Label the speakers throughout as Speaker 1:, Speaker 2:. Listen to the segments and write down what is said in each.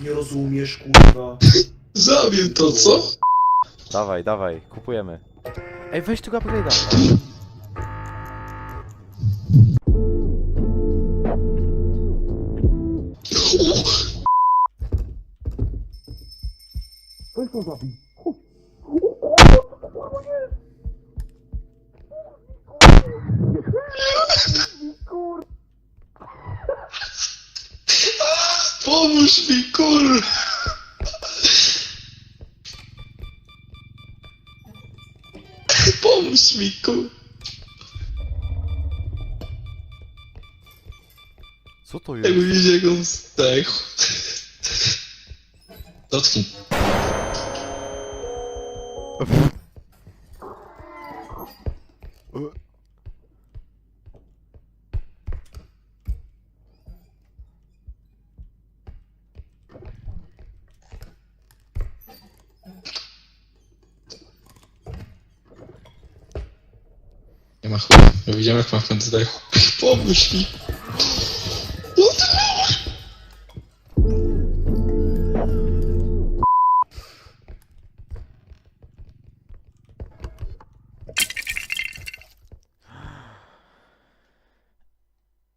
Speaker 1: Nie rozumiesz, kurwa.
Speaker 2: Zabił to, co?
Speaker 3: Dawaj, dawaj, kupujemy. Ej, weź tu upgrade'a.
Speaker 1: Weź to zabij.
Speaker 2: Pomóż mi, kur... Pomóż mi, kur...
Speaker 3: Co to
Speaker 2: Jakby
Speaker 3: jest?
Speaker 2: widział, jak on zdechł. Dotknij. Widziałem jak Machman zdechł. Pomóż mi. The hell?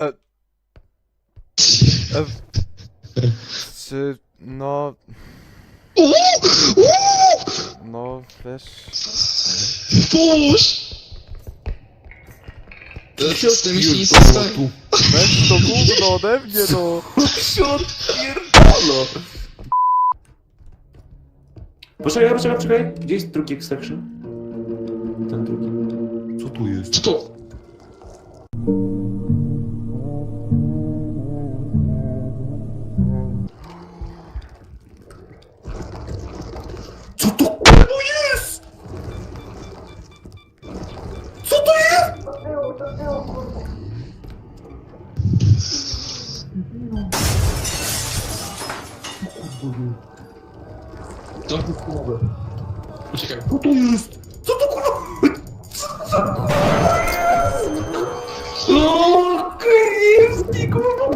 Speaker 3: E, czy, no, no, wiesz...
Speaker 2: Pomóż! Z tym stanie.
Speaker 3: Weź to gówno ode mnie, no!
Speaker 1: Pierdolo! Poczekaj, poczekaj, poczekaj. Gdzie jest drugi extraction? Ten drugi. Co tu jest?
Speaker 2: Co to?
Speaker 1: To?
Speaker 2: Uciekaj.
Speaker 1: Co to jest? Co to kurwa? Co to kurwa jest? O, Kryjewski kurwa!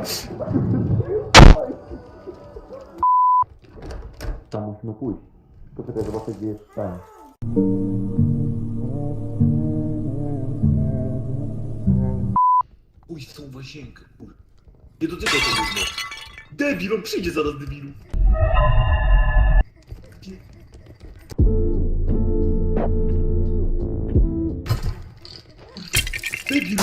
Speaker 1: Pójdź w tą łazienkę, kurwa. Nie dotykaj tego gówno. Debil, on przyjdzie zaraz, debilu. Debil.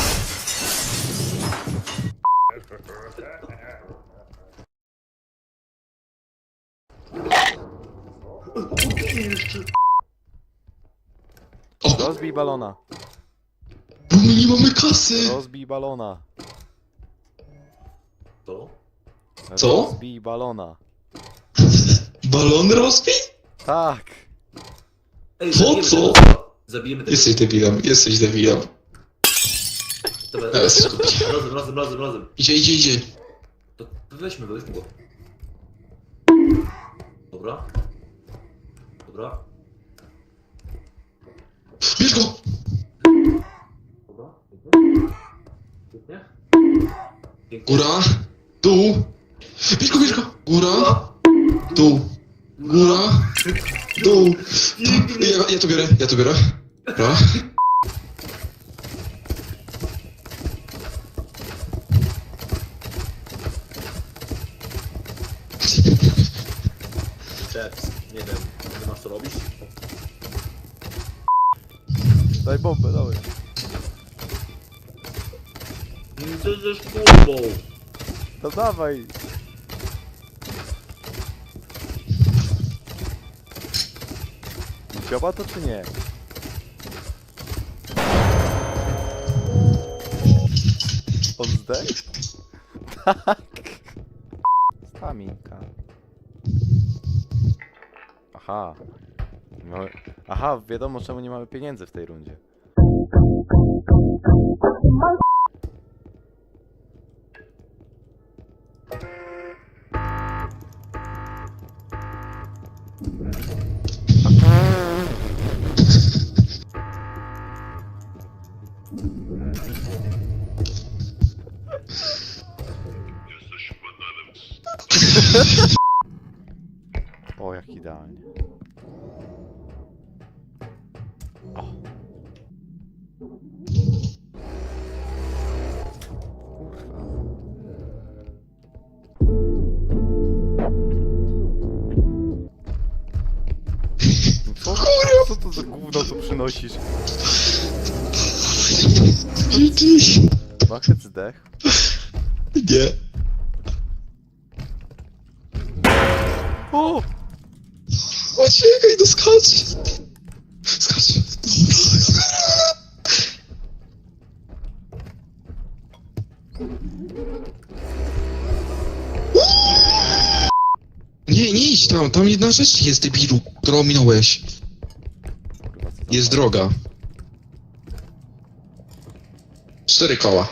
Speaker 1: Kupię jeszcze.
Speaker 3: Rozbij balona.
Speaker 2: Nie mamy kasy!
Speaker 3: Rozbij balona.
Speaker 1: To?
Speaker 2: Co?
Speaker 3: Rozbij balona.
Speaker 2: Balon rozbij?
Speaker 3: Tak!
Speaker 1: Ej,
Speaker 2: Po
Speaker 1: zabijemy
Speaker 2: co?
Speaker 1: tego. Zabijemy tego
Speaker 2: Jesteś debilem, jesteś debilem.
Speaker 1: Dobra,
Speaker 2: Teraz skup się.
Speaker 1: razem, razem, razem, razem.
Speaker 2: Idzie, idzie, idzie.
Speaker 1: To weźmy go, weźmy go. Dobra. Dobra.
Speaker 2: Bierz go!
Speaker 1: Pięknie.
Speaker 2: Góra, dół. Bierz go! Góra, dół. Góra, dół. Ja, ja to biorę, ja to biorę. Dobra.
Speaker 1: Ceps, nie wiem, nie masz co robić?
Speaker 3: Daj bombę, dawaj.
Speaker 1: Co ze szkółką?
Speaker 3: To dawaj! Działa to czy nie? On zdech? Tak! Staminka. Aha. No, aha, wiadomo czemu nie mamy pieniędzy w tej rundzie. O, jak idealnie. O. Kurwa. Co, co to za gówno tu przynosisz? Bucket zdech.
Speaker 2: Nie.
Speaker 3: O!
Speaker 2: O, czekaj, no skacz. Skacz. Nie, nie idź tam, tam jedna rzecz jest, debilu, którą minąłeś.
Speaker 3: Kurwa, co za
Speaker 2: Jest droga. Cztery koła.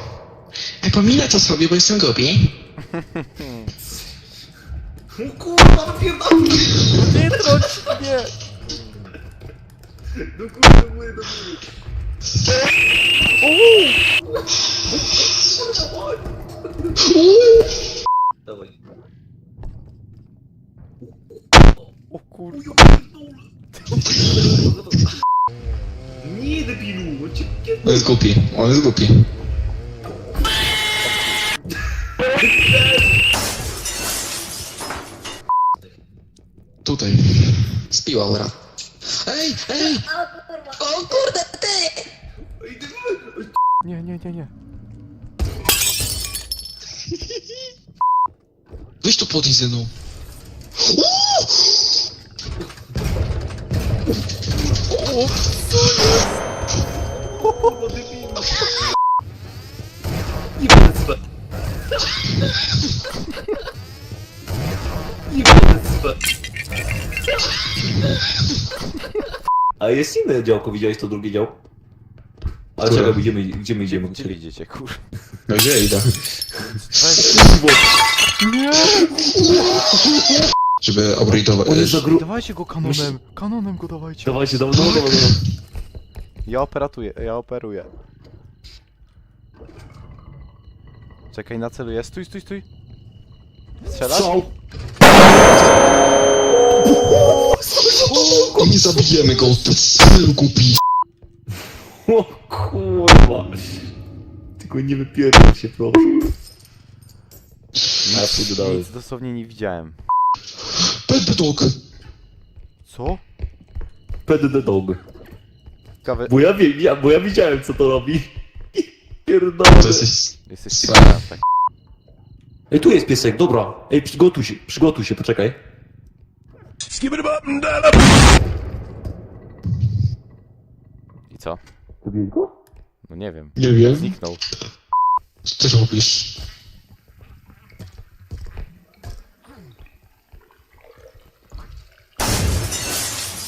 Speaker 2: Ej, pominę to sobie, bo jestem głupi.
Speaker 1: O kurwa, napierdam!
Speaker 3: Nie trąć mnie!
Speaker 1: Do góry, do góry, do góry. Dawaj.
Speaker 3: O kurwa.
Speaker 1: Nie, debilu, on cię
Speaker 2: On jest głupi, on jest głupi. Tutaj. Spiła ura. Ej, ej! O kurde, ty!
Speaker 3: Nie, nie, nie, nie.
Speaker 2: Weź tu podjdź ze mną.
Speaker 1: Kurwa, debilu. Nie będę spać. Nie będę spać. A jest inne działko, widziałeś to drugie działko? A
Speaker 2: Które?
Speaker 1: czekaj, gdzie my, gdzie my idziemy?
Speaker 3: Gdzie idziecie, kurwa?
Speaker 2: No gdzie idę?
Speaker 3: Nie!
Speaker 2: Żeby obridować.
Speaker 1: On jest za gru...
Speaker 3: Dawajcie go kanonem! Kanonem go dawajcie!
Speaker 1: Dawajcie, dawaj, dawaj, dawaj. dawaj.
Speaker 3: Ja operatuję, ja operuję. Czekaj, naceluję. Stój, stój, stój! Strzelasz?
Speaker 2: Nie zabijemy go, to jest głupi.
Speaker 1: O kurwa. Tylko nie wypierdol się, proszę. A ja pójdę dalej.
Speaker 3: Nic dosłownie nie widziałem.
Speaker 2: Pet dog.
Speaker 3: Co?
Speaker 1: PDD dog.
Speaker 3: Ciekawe...
Speaker 1: Bo ja, wie, ja, bo ja widziałem co to robi. Pierdolę.
Speaker 2: To.
Speaker 3: Jesteś
Speaker 2: Sra.
Speaker 3: tak.
Speaker 1: Ej, tu jest piesek, dobra. Ej, przygotuj się, przygotuj się, poczekaj.
Speaker 3: I co?
Speaker 1: Zabiłeś go?
Speaker 3: No nie wiem.
Speaker 2: Nie wiem.
Speaker 3: Zniknął.
Speaker 2: Co ty robisz?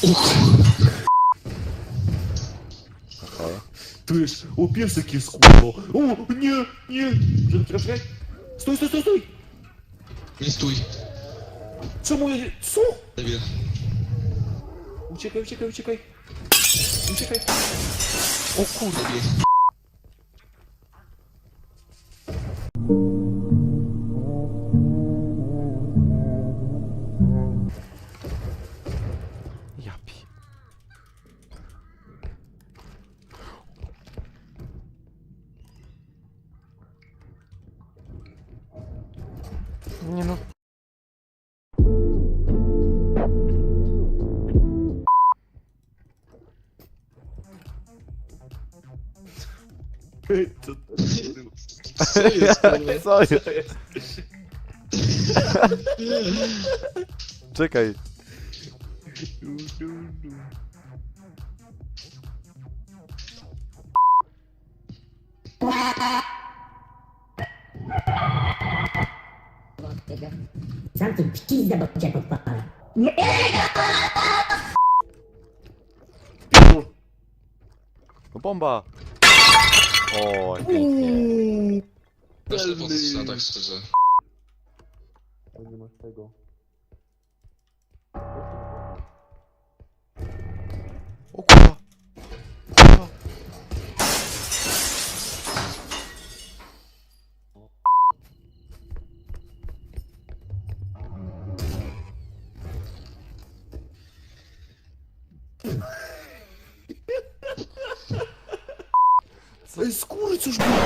Speaker 2: Uch,
Speaker 3: Okej.
Speaker 1: Tu jest, o piesek jest kurwa. O, nie, nie. Czekaj. Stój, stój, stój, stój.
Speaker 2: nie stój.
Speaker 1: Czemu ja, co?
Speaker 2: Debil.
Speaker 1: Uciekaj, uciekaj, uciekaj. Uciekaj.
Speaker 3: O kurde!
Speaker 1: To,
Speaker 2: Co jest, kurwa?
Speaker 3: Co jest? Czekaj.
Speaker 4: Zamknij pizdę, bo cię podpalę.
Speaker 3: No bomba! O, pięknie.
Speaker 2: Podejść na tak szczerze.
Speaker 1: Nie masz tego. Ej, skóry coś było!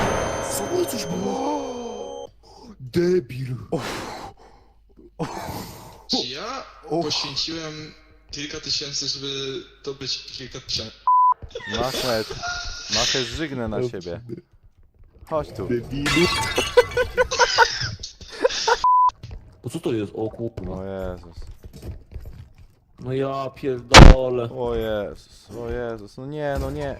Speaker 1: Skóry coś było! Debil!
Speaker 2: Czy ja poświęciłem kilka tysięcy, żeby to być kilka tysięcy?
Speaker 3: Machet, Machet żygnę na siebie. Chodź tu.
Speaker 1: Debilu! O co to jest? O kurwa.
Speaker 3: O Jezus.
Speaker 1: No ja pierdolę.
Speaker 3: O Jezus, o Jezus, no nie, no nie.